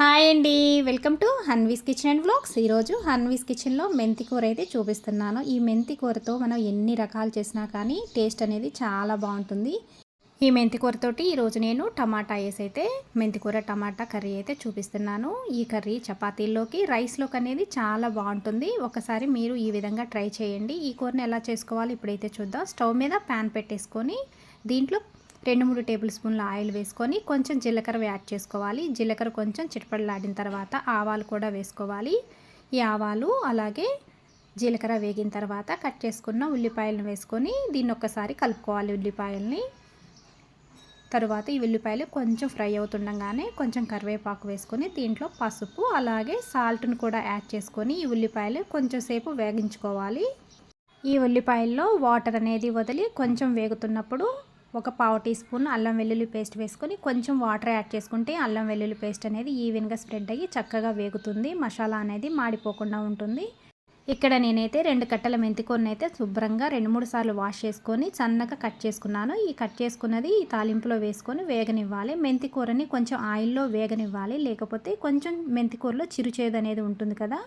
Hi అండి. Welcome to Hanvi's kitchen and vlogs. ఈరోజు హన్వీస్ కిచెన్లో మెంతి కూర అయితే చూపిస్తున్నాను. ఈ మెంతి కూరతో మనం ఎన్ని రకాలు చేసినా కానీ టేస్ట్ అనేది చాలా బాగుంటుంది. ఈ మెంతి కూరతోటి ఈరోజు నేను టమాటా వేసి అయితే మెంతి కూర టమాటా కర్రీ అయితే చూపిస్తున్నాను. ఈ కర్రీ చపాతీల్లోకి రైస్లోకి అనేది చాలా బాగుంటుంది. ఒకసారి మీరు ఈ విధంగా ట్రై చేయండి. ఈ కూరని ఎలా చేసుకోవాలి ఇప్పుడైతే చూద్దాం. స్టవ్ మీద ప్యాన్ పెట్టేసుకొని దీంట్లో రెండు మూడు టేబుల్ స్పూన్ల ఆయిల్ వేసుకొని కొంచెం జీలకర్ర యాడ్ చేసుకోవాలి. జీలకర్ర కొంచెం చిటపడలాడిన తర్వాత ఆవాలు కూడా వేసుకోవాలి. ఈ ఆవాలు అలాగే జీలకర్ర వేగిన తర్వాత కట్ చేసుకున్న ఉల్లిపాయలను వేసుకొని దీన్ని ఒక్కసారి కలుపుకోవాలి ఉల్లిపాయల్ని. తరువాత ఈ ఉల్లిపాయలు కొంచెం ఫ్రై అవుతుండగానే కొంచెం కరివేపాకు వేసుకొని దీంట్లో పసుపు అలాగే సాల్ట్ను కూడా యాడ్ చేసుకొని ఈ ఉల్లిపాయలు కొంచెం సేపు వేగించుకోవాలి. ఈ ఉల్లిపాయల్లో వాటర్ అనేది వదిలి కొంచెం వేగుతున్నప్పుడు ఒక పావు టీ స్పూన్ అల్లం వెల్లుల్లి పేస్ట్ వేసుకొని కొంచెం వాటర్ యాడ్ చేసుకుంటే అల్లం వెల్లుల్లి పేస్ట్ అనేది ఈవెన్గా స్ప్రెడ్ అయ్యి చక్కగా వేగుతుంది మసాలా అనేది మాడిపోకుండా ఉంటుంది. ఇక్కడ నేనైతే రెండు కట్టల మెంతికొని అయితే శుభ్రంగా రెండు మూడు సార్లు వాష్ చేసుకొని సన్నగా కట్ చేసుకున్నాను. ఈ కట్ చేసుకున్నది ఈ తాలింపులో వేసుకొని వేగనివ్వాలి. మెంతి కూరని కొంచెం ఆయిల్లో వేగనివ్వాలి. లేకపోతే కొంచెం మెంతికూరలో చిరుచేదు అనేది ఉంటుంది కదా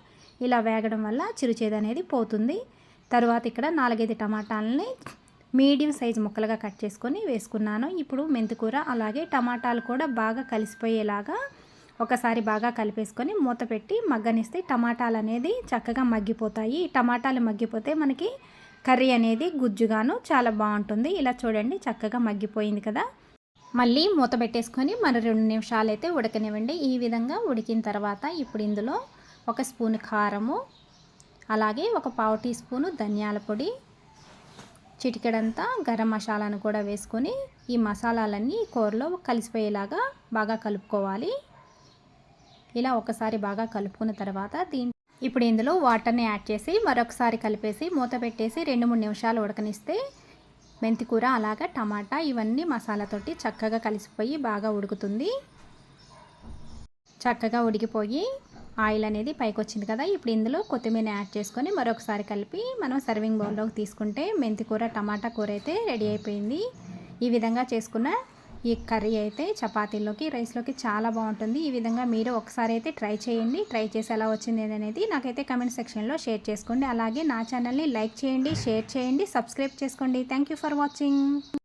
ఇలా వేగడం వల్ల చిరుచేదు అనేది పోతుంది. తర్వాత ఇక్కడ నాలుగైదు టమాటాలని మీడియం సైజు ముక్కలుగా కట్ చేసుకొని వేసుకున్నాను. ఇప్పుడు మెంతికూర అలాగే టమాటాలు కూడా బాగా కలిసిపోయేలాగా ఒకసారి బాగా కలిపేసుకొని మూత పెట్టి మగ్గనిస్తే టమాటాలు అనేది చక్కగా మగ్గిపోతాయి. టమాటాలు మగ్గిపోతే మనకి కర్రీ అనేది గుజ్జుగాను చాలా బాగుంటుంది. ఇలా చూడండి చక్కగా మగ్గిపోయింది కదా. మళ్ళీ మూత పెట్టేసుకొని మన రెండు నిమిషాలు అయితే ఉడకనివ్వండి. ఈ విధంగా ఉడికిన తర్వాత ఇప్పుడు ఇందులో ఒక స్పూన్ కారము అలాగే ఒక పావు టీ స్పూను ధనియాల పొడి చిటికెడంతా గరం మసాలాను కూడా వేసుకొని ఈ మసాలాలన్నీ కూరలో కలిసిపోయేలాగా బాగా కలుపుకోవాలి. ఇలా ఒకసారి బాగా కలుపుకున్న తర్వాత దీని ఇప్పుడు ఇందులో వాటర్ని యాడ్ చేసి మరొకసారి కలిపేసి మూత పెట్టేసి రెండు మూడు నిమిషాలు ఉడకనిస్తే మెంతికూర అలాగా టమాటా ఇవన్నీ మసాలాతోటి చక్కగా కలిసిపోయి బాగా ఉడుకుతుంది. చక్కగా ఉడికిపోయి ఆయిల్ అనేది పైకి వచ్చింది కదా ఇప్పుడు ఇందులో కొత్తిమీర యాడ్ చేసుకొని మరొకసారి కలిపి మనం సర్వింగ్ బౌల్లోకి తీసుకుంటే మెంతి కూర టమాటా కూర అయితే రెడీ అయిపోయింది. ఈ విధంగా చేసుకున్న ఈ కర్రీ అయితే చపాతీల్లోకి రైస్లోకి చాలా బాగుంటుంది. ఈ విధంగా మీరు ఒకసారి అయితే ట్రై చేయండి. ట్రై చేసి ఎలా వచ్చింది అనేది నాకైతే కమెంట్ సెక్షన్లో షేర్ చేసుకోండి. అలాగే నా ఛానల్ని లైక్ చేయండి షేర్ చేయండి సబ్స్క్రైబ్ చేసుకోండి. Thank for watching